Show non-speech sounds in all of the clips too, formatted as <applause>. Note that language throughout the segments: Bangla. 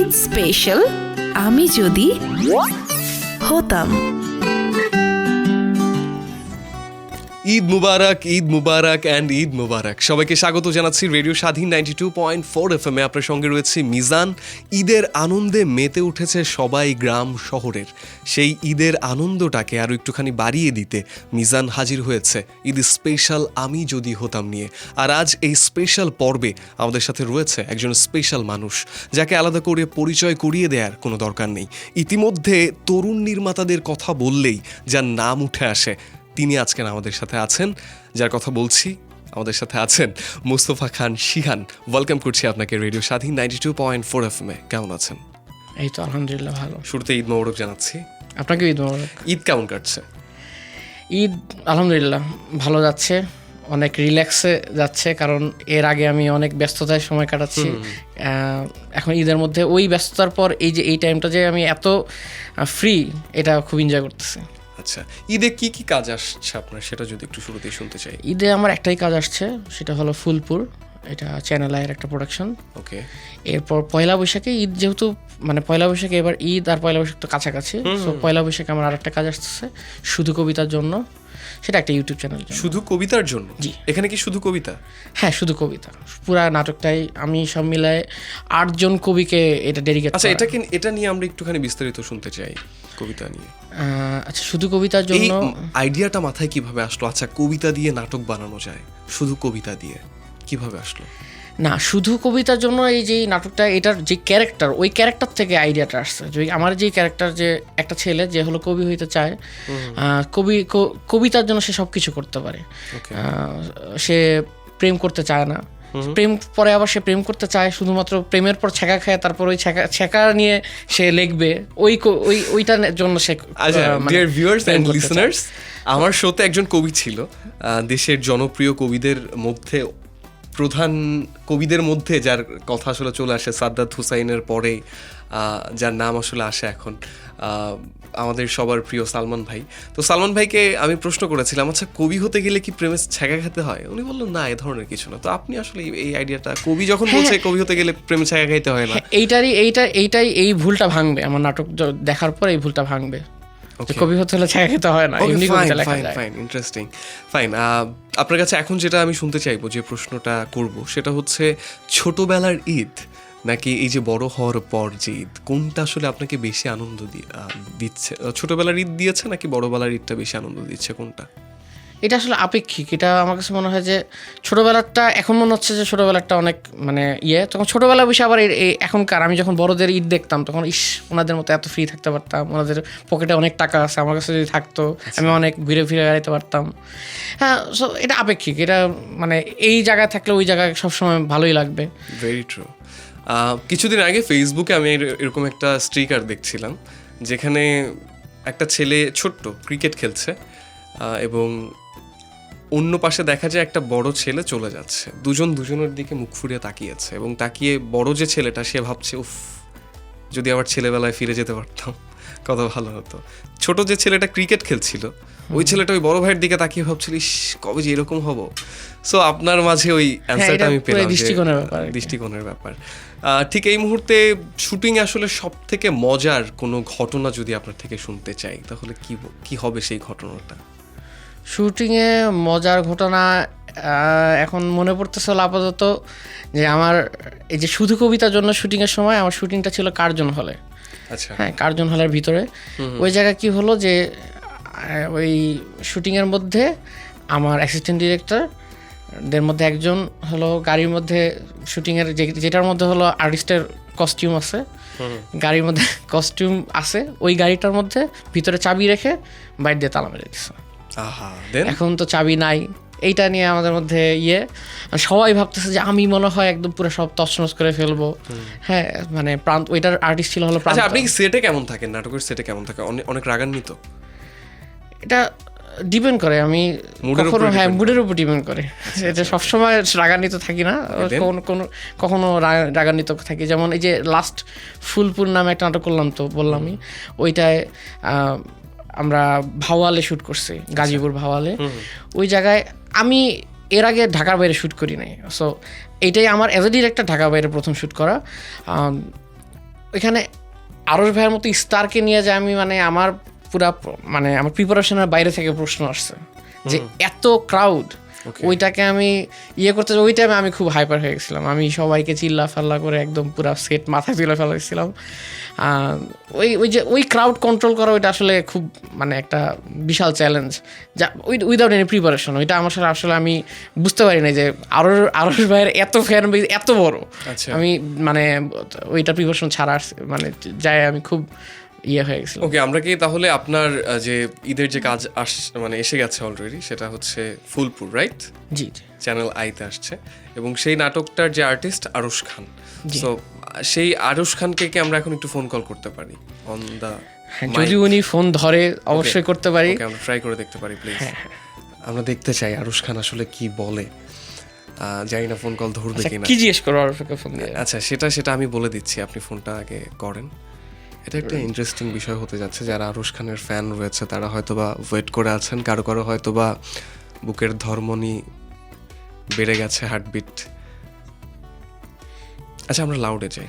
ঈদ স্পেশাল আমি যদি হতাম। ঈদ মুবারক ঈদ মুবারক অ্যান্ড ঈদ মুবারক। সবাইকে স্বাগত জানাচ্ছি radio Swadhin ninety two point four F M আপনার সঙ্গে রয়েছে মিজান। ঈদের আনন্দে মেতে উঠেছে সবাই গ্রাম শহরের। সেই ঈদের আনন্দটাকে আরও একটুখানি বাড়িয়ে দিতে মিজান হাজির হয়েছে। ঈদ স্পেশাল আমি যদি হতাম নিয়ে। আর আজ এই স্পেশাল পর্বে আমাদের সাথে রয়েছে একজন স্পেশাল মানুষ, যাকে আলাদা করে পরিচয় করিয়ে দেওয়ার কোনো দরকার নেই। ইতিমধ্যে তরুণ নির্মাতাদের কথা বললেই যার নাম উঠে আসে তিনি আজকের আমাদের সাথে আছেন যার কথা বলছি আমাদের সাথে আছেন মুস্তফা খান শিহান। ওয়েলকাম করছি আপনাকে radio Swadhin ninety two point four F এ। কেমন আছেন? এই তো আলহামদুলিল্লাহ ভালো। শুরুতে ঈদ মোবারক জানাচ্ছি। আপনাকে ঈদ মোবারক। ঈদ কেমন কাটছে? ঈদ আলহামদুলিল্লাহ ভালো যাচ্ছে অনেক রিল্যাক্সে যাচ্ছে কারণ এর আগে আমি অনেক ব্যস্ততায় সময় কাটাচ্ছি। এখন ঈদের মধ্যে ওই ব্যস্ততার পর এই যে এই টাইমটা যে আমি এত ফ্রি এটা খুব এনজয় করতেছি। আচ্ছা ঈদে কি কি কাজ আসছে আপনার? সেটা যদি একটু শুরুতেই শুনতে চাই। ঈদে আমার একটাই কাজ আসছে সেটা হলো ফুলপুর। এটা চ্যানেল আয়ের একটা প্রোডাকশন ওকে। এরপর পয়লা বৈশাখে ঈদ যেহেতু মানে পয়লা বৈশাখে এবার ঈদ আর পয়লা বৈশাখ তো কাছাকাছি। তো পয়লা বৈশাখে আমার আরেকটা কাজ আসতেছে শুধু কবিতার জন্য। সেটা একটা ইউটিউব চ্যানেল শুধু কবিতার জন্য? জি। এখানে কি শুধু কবিতা? হ্যাঁ শুধু কবিতা। পুরা নাটকটাই আমি সব মিলায় আটজন কবিকে এটা ডেডিকেট আচ্ছা এটা কি এটা নিয়ে আমরা একটুখানি বিস্তারিত শুনতে চাই কবিতা নিয়ে। আচ্ছা শুধু কবিতার জন্য? আইডিয়াটা মাথায় কীভাবে আসলো? আচ্ছা কবিতা দিয়ে নাটক বানানো যায় শুধু কবিতা দিয়ে কীভাবে আসলো? না শুধু কবিতার জন্য এই যে নাটকটা এটার যে ক্যারেক্টার ওই ক্যারেক্টার থেকে আইডিয়াটা আসছে। যে আমার যে ক্যারেক্টার যে একটা ছেলে যে হলো কবি হইতে চায় কবি কবিতার জন্য সে সব কিছু করতে পারে। সে প্রেম করতে চায় না। প্রেম পরে আবার সে প্রেম করতে চায় শুধুমাত্র প্রেমের পর ছেঁকা খায় তারপর ওই ছেঁকা ছেঁকা নিয়ে সে লিখবে। ওই ওই ওইটার জন্য সে ডিয়ার ভিউয়ার্স এন্ড লিসনার্স আমার শোতে একজন কবি ছিল দেশের জনপ্রিয় কবিদের মধ্যে প্রধান কবিদের মধ্যে যার কথা আসলে চলে আসে সাদ্দাত হুসাইনের পরে যার নাম আসলে আসে এখন আমাদের সবার প্রিয় সালমান ভাই। তো সালমান ভাইকে আমি প্রশ্ন করেছিলাম আচ্ছা কবি হতে গেলে কি প্রেমে ছ্যাঁকা খেতে হয়? উনি বললেন না এ ধরনের কিছু না। তো আপনি আসলে এই- আইডিয়াটা কবি যখন বলছে কবি হতে গেলে প্রেমে ছ্যাঁকা খাইতে হয় না? হ্যাঁ, এইটারই এইটা এইটাই এই ভুলটা ভাঙবে। আমার নাটক দেখার পর এই ভুলটা ভাঙবে। যে কবি হতে হলে খেতে হয় না এমনি কবিতা লেখা যায়। ফাইন ইন্টারেস্টিং ফাইন আপনার কাছে এখন যেটা আমি শুনতে চাইব যে প্রশ্নটা করব সেটা হচ্ছে ছোটবেলার ঈদ নাকি এই যে বড় হওয়ার পর যে ঈদ কোনটা আসলে আপনাকে বেশি আনন্দ দিচ্ছে? ছোটবেলার ঈদ দিয়েছে নাকি বড়বেলার ঈদটা বেশি আনন্দ দিচ্ছে কোনটা? এটা আসলে আপেক্ষিক। এটা আমার কাছে মনে হয় যে ছোটোবেলারটা এখন মনে হচ্ছে যে ছোটোবেলারটা অনেক মানে ইয়ে। তখন ছোটোবেলা বসে আবার এখনকার আমি যখন বড়দের ঈদ দেখতাম তখন ইস ওনাদের মতো এত ফ্রি থাকতে পারতাম। ওনাদের পকেটে অনেক টাকা আছে আমার কাছে যদি থাকতো আমি অনেক ঘুরে ফিরে বেড়াইতে পারতাম। হ্যাঁ সো এটা আপেক্ষিক। এটা মানে এই জায়গায় থাকলে ওই জায়গায় সবসময় ভালোই লাগবে। ভেরি ট্রু কিছুদিন আগে ফেসবুকে আমি এর- এরকম একটা স্ট্রিকার দেখছিলাম যেখানে একটা ছেলে ছোট্ট ক্রিকেট খেলছে এবং অন্য পাশে দেখা যায় একটা বড় ছেলে চলে যাচ্ছে। দুজন দুজনের দিকে মুখ ফুরিয়ে তাকিয়েছে এবং তাকিয়ে বড় যে ছেলেটা সে ভাবছে উফ যদি আবার ছেলেবেলায় ফিরে যেতে পারতাম কত ভালো হতো। ছোট যে ছেলেটা ক্রিকেট খেলছিল ওই ছেলেটা ওই বড় ভাইয়ের দিকে তাকিয়ে ভাবছিল কবে যে এরকম হব? সো আপনার মাঝে ওই অ্যান্সারটা আমি পেলাম দৃষ্টিকোণের ব্যাপার দৃষ্টিকোণের ব্যাপার। আহ, ঠিক এই মুহূর্তে শুটিং আসলে সব থেকে মজার কোনো ঘটনা যদি আপনার থেকে শুনতে চাই তাহলে কি কি হবে সেই ঘটনাটা? শুটিংয়ে মজার ঘটনা এখন মনে পড়তেছিল আপাতত যে আমার এই যে শুধু কবিতার জন্য শুটিংয়ের সময় আমার শুটিংটা ছিল কার্জন হলে। আচ্ছা। হ্যাঁ কার্জন হলের ভিতরে। ওই জায়গায় কি হলো যে ওই শুটিংয়ের মধ্যে আমার অ্যাসিস্ট্যান্ট ডিরেক্টর দের মধ্যে একজন হলো গাড়ির মধ্যে শুটিংয়ের যেটার মধ্যে হলো আর্টিস্টের কস্টিউম আছে গাড়ির মধ্যে কস্টিউম আছে ওই গাড়িটার মধ্যে ভিতরে চাবি রেখে বাইর দিয়ে তালা মেরে দিচ্ছে এখন তো চাবি নাই। এইটা নিয়ে আমাদের মধ্যে ইয়ে। সবাই ভাবতেছে যে আমি মনে হয় একদম পুরো সব তছনছ করে ফেলব। হ্যাঁ মানে প্রান্ত ওইটার আর্টিস্ট ছিল হলো আচ্ছা আপনি সেটে কেমন থাকেন? নাটকের সেটে কেমন থাকে? অনেক রাগান্বিত। এটা ডিপেন্ড করে আমি কখনো হ্যাঁ মুডের উপর ডিপেন্ড করে। এটা সবসময় রাগান্বিত থাকি না। Then? কোনো কোনো কখনো রাগান্বিত থাকি। যেমন এই যে লাস্ট ফুলপুর নামে একটা নাটক করলাম তো বললামই। ওইটায় আহ, আমরা ভাওয়ালে শ্যুট করছি গাজীপুর ভাওয়ালে। ওই জায়গায় আমি এর আগে ঢাকার বাইরে শ্যুট করি নাই। সো এটাই আমার অ্যাজ এ ডিরেক্টর ঢাকার বাইরে প্রথম শ্যুট করা। ওইখানে আরস ভাইয়ের মতো স্টারকে নিয়ে যায় আমি মানে আমার পুরা মানে আমার প্রিপারেশনের বাইরে থেকে প্রশ্ন আসছে। যে এত ক্রাউড ওইটাকে আমি ইয়ে করতে ওই টাইমে আমি খুব হাইপার হয়ে গেছিলাম। আমি সবাইকে চিল্লা ফাল্লা করে একদম পুরা সেট মাথায় তুলে ফেলাইছিলাম আহ, ওই ওই যে ওই ক্রাউড কন্ট্রোল করা ওইটা আসলে খুব মানে একটা বিশাল চ্যালেঞ্জ যা উইদাউট এনি প্রিপারেশন ওইটা আমার সাথে আসলে আমি বুঝতে পারি না যে আরও আরস ভাইয়ের এত ফ্যান এত বড়। আচ্ছা। আমি মানে ওইটা প্রিপারেশন ছাড়া মানে যায় আমি খুব ইয়ে হয়ে গেছিলাম ওকে আমরা কি তাহলে আপনার যে ঈদের যে কাজ আস মানে এসে গেছে অলরেডি সেটা হচ্ছে ফুলপুর রাইট জি চ্যানেল আইতে আসছে। এবং সেই নাটকটার যে আর্টিস্ট আরশ খান। সো সেই আরশ খানকে কি আমরা এখন একটু ফোন কল করতে পারি? অন দা হ্যাঁ, যদি উনি ফোন ধরে অবশ্যই করতে পারি। ওকে আমরা ট্রাই করে দেখতে পারি প্লিজ হ্যাঁ, আমরা দেখতে চাই আরশ খান আসলে কি বলে। জানি না ফোন কল ধরবে আচ্ছা, কিনা। কি জিজ্ঞেস করব আরফকে ফোন দিয়ে? আচ্ছা সেটা সেটা আমি বলে দিচ্ছি আপনি ফোনটা আগে করেন। এটা একটা ইন্টারেস্টিং বিষয় হতে যাচ্ছে যারা আরশ খানের ফ্যান রয়েছে তারা হয়তো বা ওয়েট করে আছেন কারও কারও হয়তো বা বুকের ধর্মনি বেড়ে গেছে হার্টবিট আচ্ছা আমরা লাউডে যাই।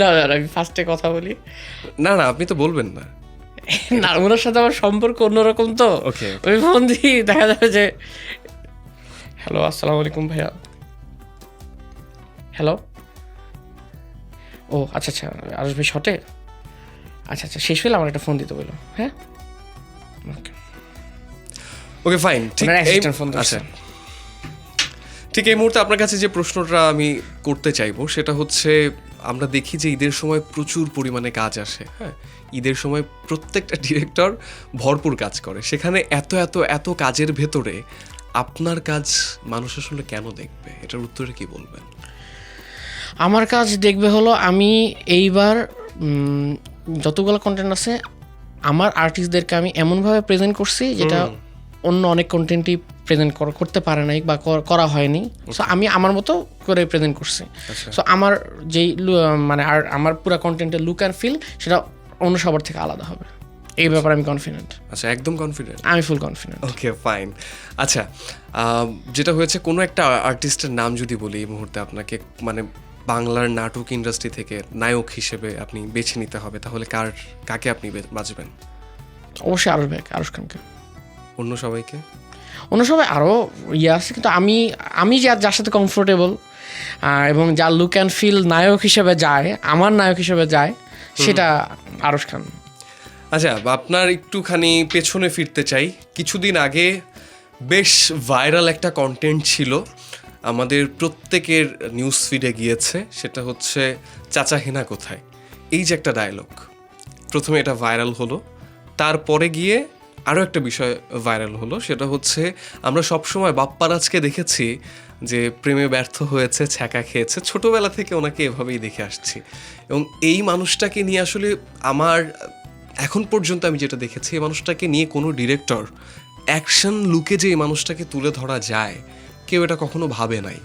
না, আমি ফার্স্টে কথা বলি। না না আপনি তো বলবেন না। না ওনার সাথে আমার সম্পর্ক অন্যরকম তো। Okay, ওই ফোন দিয়ে দেখা যাবে যে হ্যালো আসসালামু আলাইকুম ভাইয়া। হ্যালো ও আচ্ছা আচ্ছা আরস ভাই শটে আচ্ছা আচ্ছা শেষ হলে আমার একটা ফোন দিতে বলল হ্যাঁ? Okay. ওকে ফাইন ঠিক। আচ্ছা। ঠিক এই মুহূর্তে আপনার কাছে যে প্রশ্নটা আমি করতে চাইব সেটা হচ্ছে আমরা দেখি যে ঈদের সময় প্রচুর পরিমাণে কাজ আসে হ্যাঁ? ঈদের সময় প্রত্যেকটা ডিরেক্টর ভরপুর কাজ করে। সেখানে এত এত এত কাজের ভেতরে আপনার কাজ মানুষ আসলে কেন দেখবে? এটার উত্তরে কি বলবেন? আমার কাজ দেখবে হলো আমি এইবার যতগুলো কন্টেন্ট আছে আমার আর্টিস্টদেরকে আমি এমনভাবে প্রেজেন্ট করছি যেটা অন্য অনেক কন্টেন্টই প্রেজেন্ট করতে পারে নাই বা কর- হয়নি। সো আমি আমার মতো করে প্রেজেন্ট করছি। সো আমার যেই মানে আর আমার পুরো কন্টেন্টের লুক অ্যান্ড ফিল সেটা অন্য সবার থেকে আলাদা হবে। এই ব্যাপারে আমি কনফিডেন্ট আচ্ছা একদম কনফিডেন্ট আমি ফুল কনফিডেন্ট ওকে ফাইন আচ্ছা যেটা হয়েছে কোনো একটা আর্টিস্টের নাম যদি বলি এই মুহূর্তে আপনাকে মানে বাংলার নাটক ইন্ডাস্ট্রি থেকে নায়ক হিসেবে আপনি বেছে নিতে হবে তাহলে কার কাকে আপনি বাঁচবেন অবশ্যই আরস ভাই আরস খানকে। অন্য সবাইকে? অন্য সবাই আরও ইয়ে আছে কিন্তু আমি আমি যার যার সাথে কমফোর্টেবল এবং যার লুক অ্যান্ড ফিল নায়ক হিসেবে যায় আমার নায়ক হিসেবে যায় সেটা আরস খান। আচ্ছা আপনার একটুখানি পেছনে ফিরতে চাই। কিছুদিন আগে বেশ ভাইরাল একটা কন্টেন্ট ছিল আমাদের প্রত্যেকের নিউজ ফিডে গিয়েছে, সেটা হচ্ছে, চাচা হেনা কোথায়? এই যে একটা ডায়লগ প্রথমে এটা ভাইরাল হলো, তারপরে গিয়ে আরও একটা বিষয় ভাইরাল হলো, সেটা হচ্ছে, আমরা সবসময় বাপ্পারাজকে দেখেছি যে প্রেমে ব্যর্থ হয়েছে, ছ্যাঁকা খেয়েছে। ছোটোবেলা থেকে ওনাকে এভাবেই দেখে আসছি। এবং এই মানুষটাকে নিয়ে আসলে আমার, এখন পর্যন্ত আমি যেটা দেখেছি, এই মানুষটাকে নিয়ে কোনো ডিরেক্টর অ্যাকশন লুকে যে এই মানুষটাকে তুলে ধরা যায় কেউ এটা কখনো ভাবে নাই,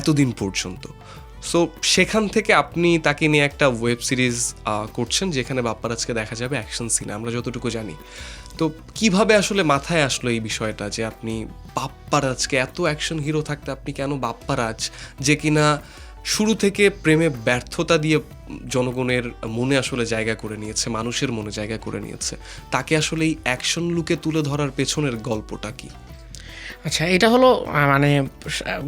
এতদিন পর্যন্ত। সো সেখান থেকে আপনি তাকে নিয়ে একটা ওয়েব সিরিজ করছেন যেখানে বাপ্পারাজকে দেখা যাবে অ্যাকশন সিন আমরা যতটুকু জানি। তো কীভাবে আসলে মাথায় আসলো এই বিষয়টা যে আপনি বাপ্পারাজকে এত অ্যাকশন হিরো থাকতে আপনি কেন বাপ্পারাজ, যে কিনা শুরু থেকে প্রেমে ব্যর্থতা দিয়ে জনগণের মনে আসলে জায়গা করে নিয়েছে, মানুষের মনে জায়গা করে নিয়েছে, তাকে আসলে এই অ্যাকশন লুকে তুলে ধরার পেছনের গল্পটা কি? আচ্ছা এটা হলো মানে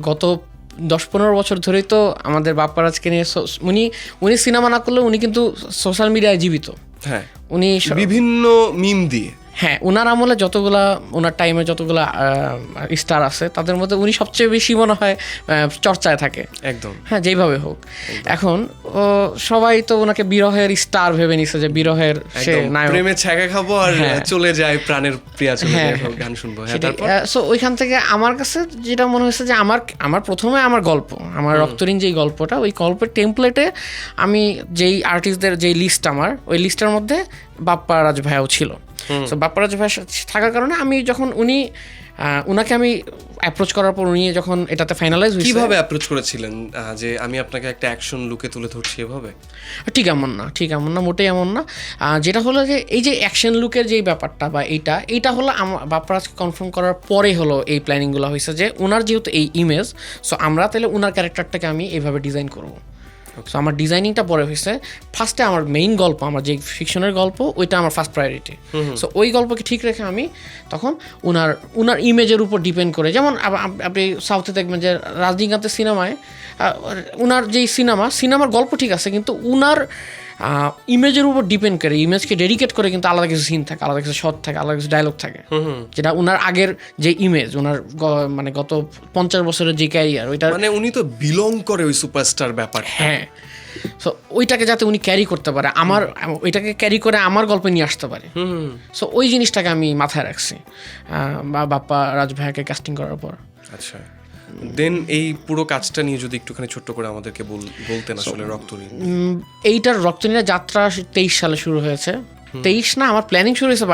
গত দশ পনেরো বছর ধরেই তো আমাদের বাপ্পারাজকে নিয়ে উনি উনি সিনেমা না করলেও উনি কিন্তু সোশ্যাল মিডিয়ায় জীবিত। হ্যাঁ। উনি বিভিন্ন মিম দিয়ে। হ্যাঁ ওনার আমলে যতগুলা ওনার টাইমে যতগুলা স্টার আছে তাদের মধ্যে উনি সবচেয়ে বেশি মনে হয় চর্চায় থাকে। একদম। হ্যাঁ যেইভাবে হোক। এখন ও সবাই তো ওনাকে বিরহের স্টার ভেবে নিছে যে বিরহের সে নায়ক। প্রেমে ছ্যাঁকা খাব আর হ্যাঁ। চলে যায় প্রাণের প্রিয়া চলে হ্যাঁ, যায় হ্যাঁ। গান শুনব। হ্যাঁ তারপর? সো ওইখান থেকে আমার কাছে যেটা মনে হয়েছে যে আমার আমার প্রথমে আমার গল্প আমার রক্তঋণ যেই গল্পটা ওই গল্পের টেমপ্লেটে আমি যেই আর্টিস্টদের যেই লিস্ট আমার ওই লিস্টের মধ্যে বাপ্পা রাজ ভাইয়াও ছিল। তো বাপ্পা রাজ ভাই থাকার কারণে আমি যখন উনি উনাকে আমি অ্যাপ্রোচ করার পর উনি যখন এটাতে ফাইনালাইজ হয়েছে কীভাবে অ্যাপ্রোচ করেছিলেন যে আমি আপনাকে একটা অ্যাকশন লুকে তুলে ধরছি এভাবে? ঠিক এমন না ঠিক এমন না মোটেই এমন না। যেটা হলো যে এই যে অ্যাকশন লুকের যেই ব্যাপারটা বা এইটা এইটা হলো আমার বাপ্পারাজকে কনফার্ম করার পরে হলো এই প্ল্যানিংগুলো হয়েছে যে ওনার যেহেতু এই ইমেজ সো আমরা তাহলে ওনার ক্যারেক্টারটাকে আমি এইভাবে ডিজাইন করব। সো আমার ডিজাইনিংটা পরে হয়েছে। ফার্স্টে আমার মেইন গল্প আমার যে ফিকশনের গল্প ওইটা আমার ফার্স্ট প্রায়োরিটি সো ওই গল্পকে ঠিক রেখে আমি তখন উনার উনার ইমেজের উপর ডিপেন্ড করে যেমন আপ- আপ- আপনি সাউথে দেখবেন যে রজনীকান্তের সিনেমায় উনার যেই সিনেমা সিনেমার গল্প ঠিক আছে কিন্তু উনার ইমেজের উপর ডিপেন্ড করে ইমেজকে ডেডিকেট করে কিন্তু আলাদা কিছু সিন থাকে আলাদা কিছু শট থাকে আলাদা কিছু ডায়লগ থাকে। যেটা উনার আগের যে ইমেজ উনার গ- মানে গত পঞ্চাশ বছরের যে ক্যারিয়ার ওইটা মানে উনি তো বিলং করে ওই সুপারস্টার ব্যাপার হ্যাঁ সো ওইটাকে যাতে উনি ক্যারি করতে পারে আমার ওইটাকে ক্যারি করে আমার গল্পে নিয়ে আসতে পারে। সো ওই জিনিসটাকে আমি মাথায় রাখছি বা বাপ্পা রাজ ভাইয়াকে কাস্টিং করার পর। আচ্ছা। দেন এই পুরো কাজটা নিয়ে যদি একটুখানি ছোট্ট করে আমাদেরকে বল- বলতেন আসলে উম, এইটার রক্তনীরা যাত্রা তেইশ সালে শুরু হয়েছে। তেইশ না আমার প্ল্যানিং শুরু হয়েছে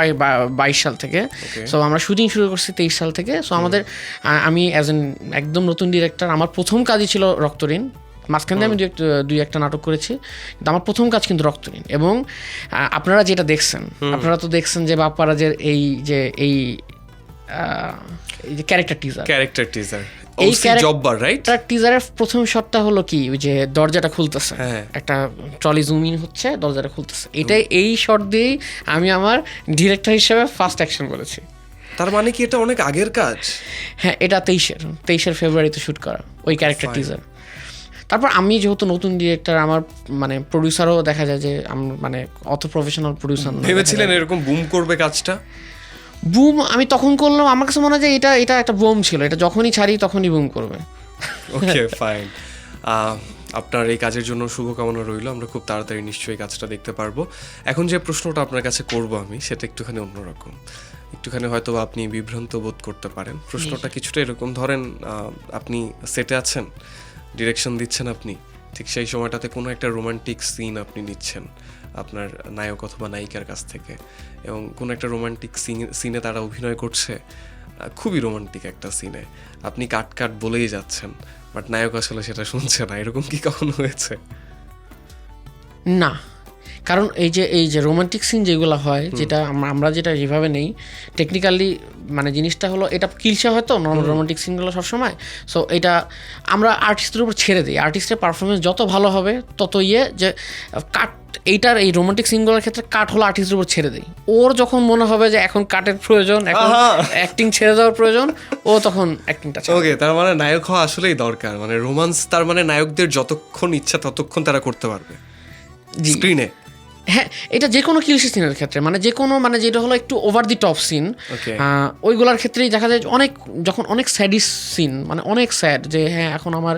বাইশ সাল থেকে। সো আমরা শুটিং শুরু করছি তেইশ সাল থেকে। সো আমাদের আমি অ্যাজ এন একদম নতুন ডিরেক্টর আমার প্রথম কাজই ছিল রক্তঋণ মাঝখানে আমি দুই একটা নাটক করেছি কিন্তু আমার প্রথম কাজ কিন্তু রক্তঋণ। এবং আপনারা যেটা দেখছেন আপনারা তো দেখছেন যে বাপ্পারাজের এই যে এই যে ক্যারেক্টার টিজার ক্যারেক্টার টিজার এই জব্বার রাইট তার টিজারের প্রথম শটটা হলো কি? ওই যে দরজাটা খুলতেছে। হ্যাঁ। একটা ট্রলি জুম ইন হচ্ছে দরজাটা খুলতেছে। এটাই এই শট দিয়েই আমি আমার ডিরেক্টর হিসেবে ফার্স্ট অ্যাকশন বলেছি তার মানে কি এটা অনেক আগের কাজ? হ্যাঁ এটা তেইশের তেইশের ফেব্রুয়ারিতে শুট করা ওই ক্যারেক্টার টিজার তারপর আমি যেহেতু নতুন ডিরেক্টর আমার মানে প্রডিউসারও দেখা যায় যে মানে অত প্রফেশনাল প্রডিউসার ভেবেছিলেন এরকম বুম করবে কাজটা? বুম আমি তখন করলাম আমার কাছে মনে হয় যে এটা এটা একটা বুম ছিল। এটা যখনই ছাড়ি তখনই বুম করবে। ওকে ফাইন আপনার এই কাজের জন্য শুভকামনা রইল। আমরা খুব তাড়াতাড়ি নিশ্চয়ই কাজটা দেখতে পারব। এখন যে প্রশ্নটা আপনার কাছে করব আমি সেটা একটুখানি অন্যরকম। একটুখানি হয়তো আপনি বিভ্রান্ত বোধ করতে পারেন। প্রশ্নটা কিছুটা এরকম। ধরেন আপনি সেটে আছেন। ডিরেকশন দিচ্ছেন আপনি, ঠিক সেই সময়টাতে কোনো একটা রোমান্টিক সিন আপনি নিচ্ছেন আপনার নায়ক অথবা নায়িকার কাছ থেকে এবং কোনো একটা রোমান্টিক সিনে তারা অভিনয় করছে, খুবই রোমান্টিক একটা সিনে আপনি কাট কাট বলেই যাচ্ছেন বাট নায়ক আসলে সেটা শুনছে না, এরকম কি কখনো হয়েছে? না। কারণ এই যে এই যে রোমান্টিক সিন যেগুলো হয় যেটা আমরা যেটা যেভাবে নেই টেকনিক্যালি মানে জিনিসটা হলো এটা কিলসা হয়তো নর্মাল রোমান্টিক সিনগুলো সবসময়। সো এটা আমরা আর্টিস্টের উপর ছেড়ে দিই। আর্টিস্টের পারফরমেন্স যত ভালো হবে তত ইয়ে যে কাট এইটার এই রোমান্টিক সিনগুলোর ক্ষেত্রে কাট হলো আর্টিস্টের উপর ছেড়ে দিই। ওর যখন মনে হবে যে এখন কাটের প্রয়োজন এখন অ্যাক্টিং ছেড়ে দেওয়ার প্রয়োজন ও তখন অ্যাক্টিংটা ওকে তার মানে নায়ক হওয়া আসলেই দরকার। মানে রোমান্স তার মানে নায়কদের যতক্ষণ ইচ্ছা ততক্ষণ তারা করতে পারবে। জি। স্ক্রিনে হ্যাঁ এটা যে কোনো কিলসি সিনের ক্ষেত্রে। মানে যে কোনো মানে যেটা হলো একটু ওভার দি টপ সিন. ওইগুলোর ক্ষেত্রেই দেখা যায় অনেক যখন অনেক স্যাডিস সিন মানে অনেক স্যাড যে হ্যাঁ এখন আমার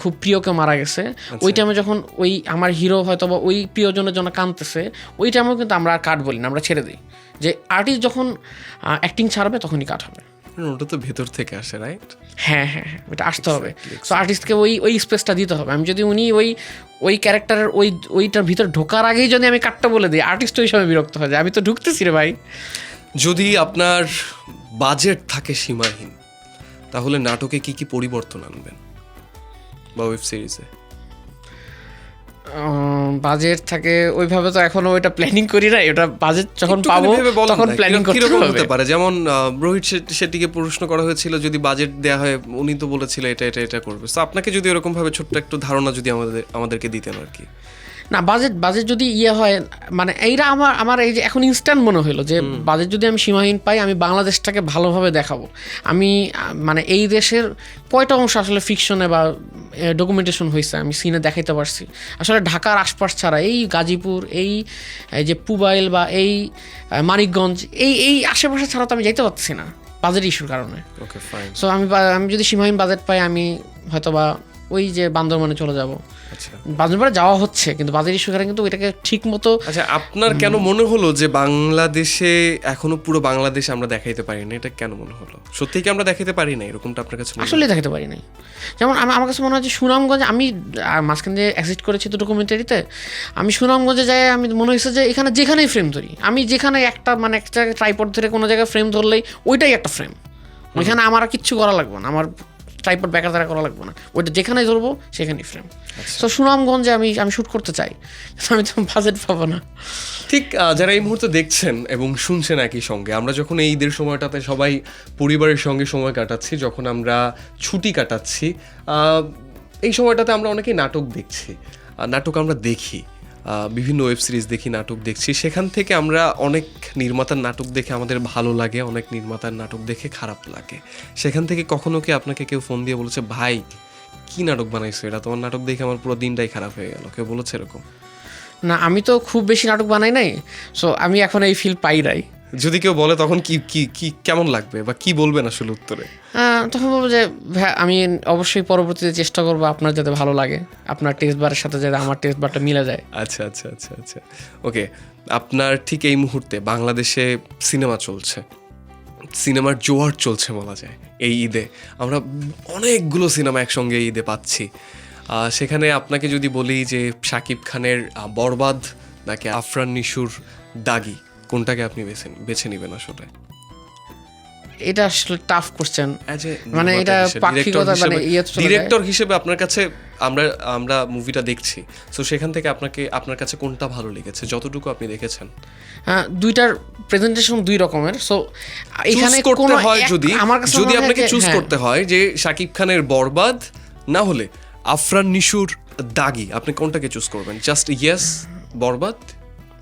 খুব প্রিয়কে মারা গেছে। ওই টাইমে যখন ওই আমার হিরো হয়তো বা ওই প্রিয়জনের জন্য কাঁদতেছে ওই টাইমেও কিন্তু আমরা আর কাট বলি না আমরা ছেড়ে দিই। যে আর্টিস্ট যখন অ্যাক্টিং ছাড়বে তখনই কাট হবে। ওটা তো ভেতর থেকে আসে রাইট হ্যাঁ হ্যাঁ হ্যাঁ এটা আসতে হবে। সো আর্টিস্টকে ওই ওই স্পেসটা দিতে হবে। আমি যদি উনি ওই ওই ক্যারেক্টারের ওই ওইটার ভিতর ঢোকার আগেই যদি আমি কাটটা বলে দিই আর্টিস্ট ওই সময় বিরক্ত হয়ে যায় আমি তো ঢুকতেছি রে ভাই। যদি আপনার বাজেট থাকে সীমাহীন তাহলে নাটকে কি কি পরিবর্তন আনবেন? বা ওয়েব সিরিজে বাজেট থাকে ওইভাবে তো এখনও ওইটা প্ল্যানিং করি না ওটা বাজেট যখন পাবো তখন প্ল্যানিং করতে হবে। হতে পারে? যেমন রোহিত সেটিকে প্রশ্ন করা হয়েছিল যদি বাজেট দেয়া হয় উনি তো বলেছিল এটা এটা এটা করবে। তো আপনাকে যদি এরকম ভাবে ছোট্ট একটু ধারণা যদি আমাদের আমাদেরকে দিতেন আর কি। না বাজেট বাজেট যদি ইয়ে হয় মানে এইটা আমার আমার এই যে এখন ইনস্ট্যান্ট মনে হলো যে বাজেট যদি আমি সীমাহীন পাই আমি বাংলাদেশটাকে ভালোভাবে দেখাবো। আমি মানে এই দেশের কয়টা অংশ আসলে ফিকশনে বা ডকুমেন্টেশন হয়েছে আমি সিনে দেখাইতে পারছি। আসলে ঢাকার আশপাশ ছাড়া এই গাজীপুর এই এই যে পুবাইল বা এই মানিকগঞ্জ এই এই আশেপাশে ছাড়া তো আমি যাইতে পারছি না বাজেট ইস্যুর কারণে। ওকে ফাইন সো আমি আমি যদি সীমাহীন বাজেট পাই আমি হয়তো বা ওই যে বান্দরবানে চলে যাব। আচ্ছা। বান্দরবানে যাওয়া হচ্ছে কিন্তু বাজেট ইস্যুর কারণে কিন্তু ওইটাকে ঠিক মতো আচ্ছা আপনার কেন মনে হলো যে বাংলাদেশে এখনও পুরো বাংলাদেশ আমরা দেখাইতে পারি না এটা কেন মনে হলো? সত্যি কি আমরা দেখাইতে পারি না এরকমটা আপনার কাছে আসলে দেখাতে পারি নাই। যেমন আমি আমার কাছে মনে হয় যে সুনামগঞ্জ আমি মাঝখানে যে অ্যাসিস্ট করেছি তো ডকুমেন্টারিতে আমি সুনামগঞ্জে যাই আমি মনে হয়েছে যে এখানে যেখানেই ফ্রেম ধরি আমি যেখানে একটা মানে একটা ট্রাইপড ধরে কোনো জায়গায় ফ্রেম ধরলেই ওইটাই একটা ফ্রেম ওইখানে আমার আর কিচ্ছু করা লাগবে না আমার ট্রাইপড ব্যাকার দ্বারা করা লাগবে না। ওইটা যেখানেই ধরবো সেখানেই ফ্রেম তো সুনামগঞ্জে আমি আমি শ্যুট করতে চাই। আমি তো বাজেট পাবো না। ঠিক যারা এই মুহূর্তে দেখছেন এবং শুনছেন একই সঙ্গে আমরা যখন এই ঈদের সময়টাতে সবাই পরিবারের সঙ্গে সময় কাটাচ্ছি যখন আমরা ছুটি কাটাচ্ছি এই সময়টাতে আমরা অনেকেই নাটক দেখছি। নাটক আমরা দেখি। বিভিন্ন ওয়েব সিরিজ দেখি, নাটক দেখছি। সেখান থেকে আমরা অনেক নির্মাতার নাটক দেখে আমাদের ভালো লাগে, অনেক নির্মাতার নাটক দেখে খারাপ লাগে। সেখান থেকে কখনো কি আপনাকে কেউ ফোন দিয়ে বলেছে, ভাই, কি নাটক বানাইছো? এটা তোমার নাটক দেখে আমার পুরো দিনটাই খারাপ হয়ে গেল। কেউ বলেছে এরকম? না, আমি তো খুব বেশি নাটক বানাই নাই। সো আমি এখন এই ফিল পাই নাই। যদি কেউ বলে তখন কি কি কি কেমন লাগবে? বা কি বলবেন আসলে উত্তরে? তখন বলব যে আমি অবশ্যই পরবর্তীতে চেষ্টা করব আপনার যাতে ভালো লাগে আপনার টেস্ট বারের সাথে যাতে আমার টেস্ট বারটা মিলে যায়। আচ্ছা আচ্ছা আচ্ছা আচ্ছা। ওকে আপনার ঠিক এই মুহূর্তে বাংলাদেশে সিনেমা চলছে। সিনেমার জোয়ার চলছে বলা যায় এই ঈদে। আমরা অনেকগুলো সিনেমা একসঙ্গে ঈদে পাচ্ছি। সেখানে আপনাকে যদি বলি যে শাকিব খানের বরবাদ নাকি আফরান নিশুর দাগি কোনটাকে আপনি বেছে বেছে নেবেন আসলে? এটা আসলে টাফ কোশ্চেন মানে এটা পাক্ষিকতা মানে হিসেবে- ইয়ে। ডিরেক্টর হিসেবে আপনার কাছে আমরা আমরা মুভিটা দেখছি। তো সেখান থেকে আপনাকে আপনার কাছে কোনটা ভালো লেগেছে? যতটুকু আপনি দেখেছেন। হ্যাঁ, দুইটার প্রেজেন্টেশন দুই রকমের। সো এখানে করতে হয় যদি যদি আপনাকে চুজ হ্যাঁ, করতে হয় যে শাকিব খানের বরবাদ না হলে আফরান নিশুর দাগি আপনি কোনটাকে চুজ করবেন? জাস্ট ইয়েস বরবাদ?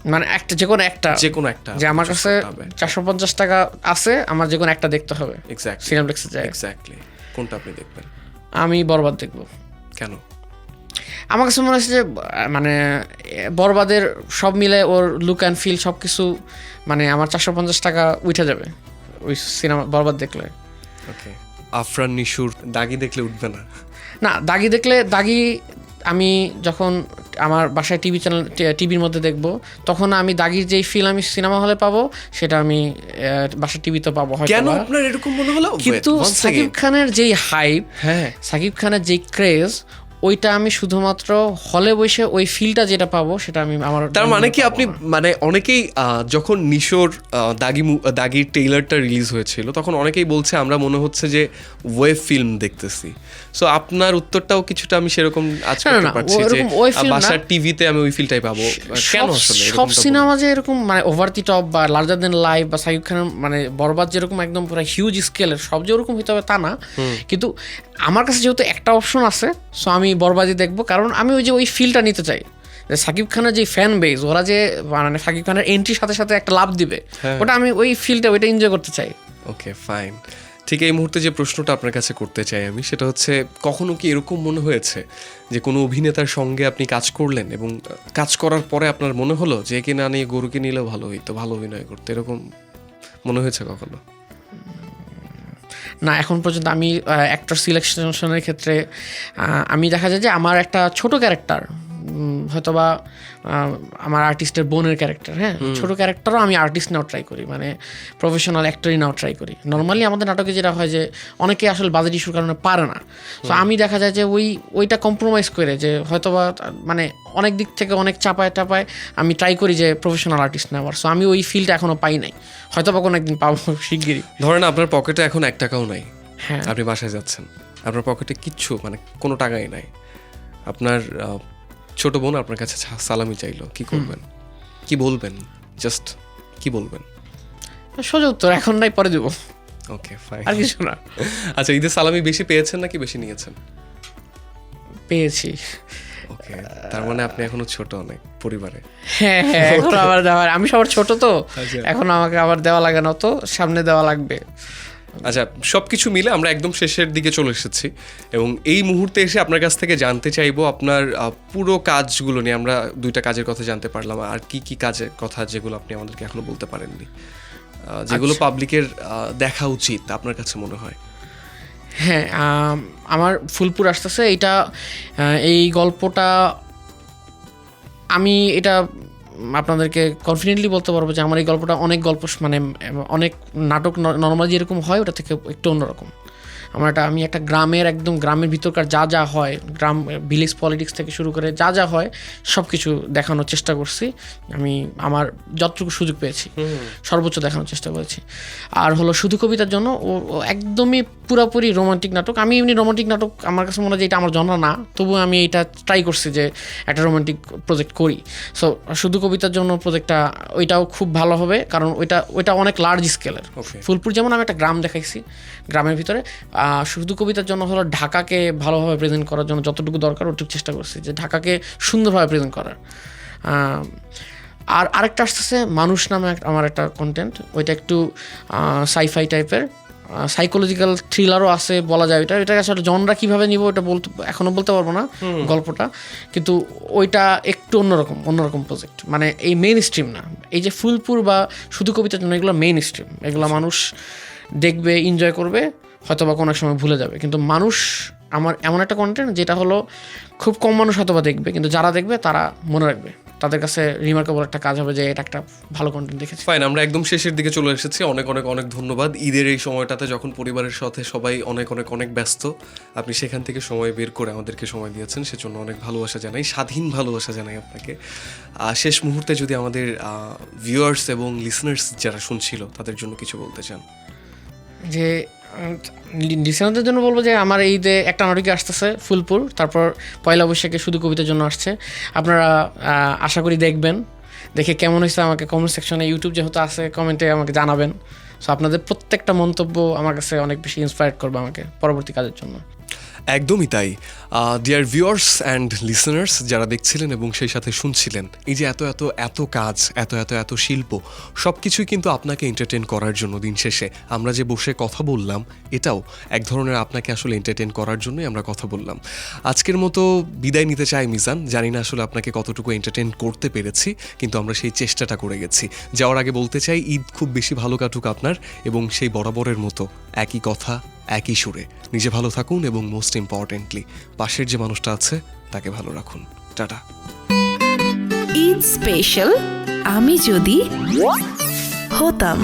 মানে একটা যে কোনো একটা। যে কোনো একটা যে আমার কাছে চারশো পঞ্চাশ টাকা আছে আমার যে কোনো একটা দেখতে হবে। এক্স্যাক্টলি সিনেমপ্লেক্সে যায় এক্স্যাক্টলি কোনটা আপনি দেখবেন? আমি বরবাদ দেখব। কেন? আমার কাছে মনে হচ্ছে যে মানে বরবাদের সব মিলে ওর লুক অ্যান্ড ফিল সব কিছু মানে আমার চারশো পঞ্চাশ টাকা উঠে যাবে ওই সিনেমা বরবাদ দেখলে। ওকে। আফরান নিশুর দাগি দেখলে উঠবে না? না দাগি দেখলে দাগি আমি যখন আমার বাসায় টিভি চ্যানেল টিভির মধ্যে দেখব। তখন আমি দাগির যেই ফিল আমি সিনেমা হলে পাবো সেটা আমি বাসার টিভিতে পাবো কেন আপনার এরকম মনে হলো? কিন্তু সাকিব খানের যেই হাইপ হ্যাঁ। সাকিব খানের যেই ক্রেজ ওইটা আমি শুধুমাত্র হলে বসে ওই ফিলটা যেটা পাবো সেটা আমি আমার তার মানে কি আপনি মানে অনেকেই যখন নিশোর দাগি দাগির ট্রেইলারটা রিলিজ হয়েছিল তখন অনেকেই বলছে আমরা মনে হচ্ছে যে ওয়েব ফিল্ম দেখতেছি। সো আপনার উত্তরটাও কিছুটা আমি সেরকম আজ না, না, করতে পারছি যে। বাসার টিভিতে আমি ওই ফিলটাই পাবো। কেন সব- আসলে সব সিনেমা যে এরকম মানে ওভার দি টপ বা লার্জার দেন লাইভ বা সাকিব খানের মানে বরবাদ যেরকম একদম পুরো হিউজ স্কেলের সব যে ওরকম হইতে হবে তা না। কিন্তু আমার কাছে যেহেতু একটা অপশন আছে সো আমি বরবাদই দেখব কারণ আমি ওই যে ওই ফিলটা নিতে চাই। যে সাকিব খানের যে ফ্যান বেস ওরা যে মানে সাকিব খানের এন্ট্রির সাথে সাথে একটা লাভ দিবে হ্যাঁ। ওটা আমি ওই ফিলটা ওইটা এনজয় করতে চাই। ওকে ফাইন ঠিক এই মুহূর্তে যে প্রশ্নটা আপনার কাছে করতে চাই আমি সেটা হচ্ছে কখনো কি এরকম মনে হয়েছে যে কোনো অভিনেতার সঙ্গে আপনি কাজ করলেন এবং কাজ করার পরে আপনার মনে হলো যে একে না নিয়ে গরুকে নিলেও ভালো হইতো ভালো অভিনয় করতে এরকম মনে হয়েছে কখনো? না, এখন পর্যন্ত আমি অ্যাক্টর সিলেকশনের ক্ষেত্রে আমি দেখা যায় যে আমার একটা ছোট ক্যারেক্টার হয়তোবা আমার আর্টিস্টের বোনের ক্যারেক্টার হ্যাঁ? ছোট ক্যারেক্টারও আমি আর্টিস্ট নাও ট্রাই করি মানে প্রফেশনাল অ্যাক্টরই নাও ট্রাই করি। নর্মালি আমাদের নাটকে যেটা হয় যে অনেকে আসলে বাজেট ইস্যুর কারণে পারে না। তো আমি দেখা যায় যে ওই ওইটা কম্প্রোমাইজ করে যে হয়তোবা মানে অনেক দিক থেকে অনেক চাপায় টাপায় আমি ট্রাই করি যে প্রফেশনাল আর্টিস্ট নেওয়ার। সো আমি ওই ফিল্ডটা এখনও পাই নাই। হয়তোবা কোনো একদিন পাবো শিগগিরই। ধরেন আপনার পকেটে এখন এক টাকাও নাই। হ্যাঁ। আপনি বাসায় যাচ্ছেন। আপনার পকেটে কিচ্ছু মানে কোনো টাকাই নাই। আপনার ছোট বোন আপনার কাছে সালামি চাইলো কি করবেন? কি বলবেন? জাস্ট কি বলবেন? সোজা উত্তর এখন নাই পরে দেবো। ওকে ফাইন আর কিছু না। <laughs> আচ্ছা ঈদের সালামি বেশি পেয়েছেন নাকি বেশি নিয়েছেন? পেয়েছি। ওকে তার মানে আপনি এখনও ছোট অনেক পরিবারে। হ্যাঁ হ্যাঁ এখন আবার দেওয়া আমি সবার ছোট তো। আচ্ছা। এখন আমাকে আবার দেওয়া লাগে না তো সামনে দেওয়া লাগবে। আচ্ছা সব কিছু মিলে আমরা একদম শেষের দিকে চলে এসেছি এবং এই মুহূর্তে এসে আপনার কাছ থেকে জানতে চাইব আপনার পুরো কাজগুলো নিয়ে আমরা দুইটা কাজের কথা জানতে পারলাম। আর কি কি কাজের কথা যেগুলো আপনি আমাদেরকে এখনও বলতে পারেননি? যেগুলো পাবলিকের দেখা উচিত আপনার কাছে মনে হয়? হ্যাঁ আমার ফুলপুর আসতেছে। এটা এই গল্পটা আমি এটা আপনাদেরকে কনফিডেন্টলি বলতে পারব যে আমার এই গল্পটা অনেক গল্প মানে অনেক নাটক নর্মাল যেরকম হয়, ওটা থেকে একটু অন্যরকম। আমার একটা আমি একটা গ্রামের একদম গ্রামের ভিতরকার যা যা হয় গ্রাম ভিলেজ পলিটিক্স থেকে শুরু করে যা যা হয় সব কিছু দেখানোর চেষ্টা করছি। আমি আমার যতটুকু সুযোগ পেয়েছি সর্বোচ্চ দেখানোর চেষ্টা করেছি। আর হলো শুধু কবিতার জন্য ও একদমই পুরাপুরি রোমান্টিক নাটক। আমি এমনি রোমান্টিক নাটক আমার কাছে মনে হয় যে এটা আমার জন্য না তবুও আমি এটা ট্রাই করছি যে একটা রোমান্টিক প্রজেক্ট করি। সো শুধু কবিতার জন্য প্রজেক্টটা ওইটাও খুব ভালো হবে কারণ ওইটা ওইটা অনেক লার্জ স্কেলের ফুলপুর যেমন আমি একটা গ্রাম দেখাইছি গ্রামের ভিতরে। শুধু কবিতার জন্য হলো ঢাকাকে ভালোভাবে প্রেজেন্ট করার জন্য যতটুকু দরকার ওটুকু চেষ্টা করছি যে ঢাকাকে সুন্দরভাবে প্রেজেন্ট করার। আর আরেকটা আসতেছে মানুষ নামে আমার একটা কন্টেন্ট ওইটা একটু সাইফাই টাইপের সাইকোলজিক্যাল থ্রিলারও আছে বলা যায় ওইটা। এটা আসলে জনরা কীভাবে নিব ওটা বলতে এখনও বলতে পারব না গল্পটা। কিন্তু ওইটা একটু অন্যরকম অন্যরকম প্রজেক্ট মানে এই মেইন স্ট্রিম না। এই যে ফুলপুর বা শুধু কবিতার জন্য এগুলো মেইন স্ট্রিম এগুলো মানুষ দেখবে এনজয় করবে। হয়তো বা কোনো এক সময় ভুলে যাবে। কিন্তু মানুষ আমার এমন একটা কন্টেন্ট যেটা হলো খুব কম মানুষ হয়তো বা দেখবে কিন্তু যারা দেখবে তারা মনে রাখবে। তাদের কাছে রিমার্কেবল একটা কাজ হবে যে এটা একটা ভালো কন্টেন্ট দেখেছি। ফাইন আমরা একদম শেষের দিকে চলে এসেছি। অনেক অনেক অনেক ধন্যবাদ। ঈদের এই সময়টাতে যখন পরিবারের সাথে সবাই অনেক অনেক অনেক ব্যস্ত আপনি সেখান থেকে সময় বের করে আমাদেরকে সময় দিয়েছেন। সেজন্য অনেক ভালোবাসা জানাই স্বাধীন ভালোবাসা জানাই আপনাকে। আহ, শেষ মুহূর্তে যদি আমাদের ভিউয়ার্স এবং লিসনার্স যারা শুনছিল তাদের জন্য কিছু বলতে চান। যে লিসেনারদের জন্য বলব যে আমার এই যে একটা নাটকে আসতেছে, ফুলপুর। তারপর পয়লা বৈশাখে শুধু কবিতার জন্য আসছে। আপনারা আশা করি দেখবেন। দেখে কেমন হয়েছে আমাকে কমেন্ট সেকশনে ইউটিউব যেহেতু আছে কমেন্টে আমাকে জানাবেন। সো আপনাদের প্রত্যেকটা মন্তব্য আমার কাছে অনেক বেশি ইন্সপায়ার করবে আমাকে পরবর্তী কাজের জন্য। একদমই তাই। ডিয়ার ভিউয়ার্স অ্যান্ড লিসনার্স যারা দেখছিলেন এবং সেই সাথে শুনছিলেন, এই যে এত এত এত কাজ, এত এত এত শিল্প সব কিছুই কিন্তু আপনাকে এন্টারটেন করার জন্য দিন শেষে। আমরা যে বসে কথা বললাম, এটাও এক ধরনের আপনাকে আসলে এন্টারটেন করার জন্যই আমরা কথা বললাম। আজকের মতো বিদায় নিতে চাই মিজান। জানি না আসলে আপনাকে কতটুকু এন্টারটেন করতে পেরেছি, কিন্তু আমরা সেই চেষ্টাটা করে গেছি। যাওয়ার আগে বলতে চাই, ঈদ খুব বেশি ভালো কাটুক আপনার এবং সেই বরাবরের মতো একই কথা। একই সুরে। নিজে ভালো থাকুন এবং মোস্ট ইম্পর্টেন্টলি পাশের যে মানুষটা আছে, তাকে ভালো রাখুন। টাটা। ঈদ স্পেশাল আমি যদি হতাম।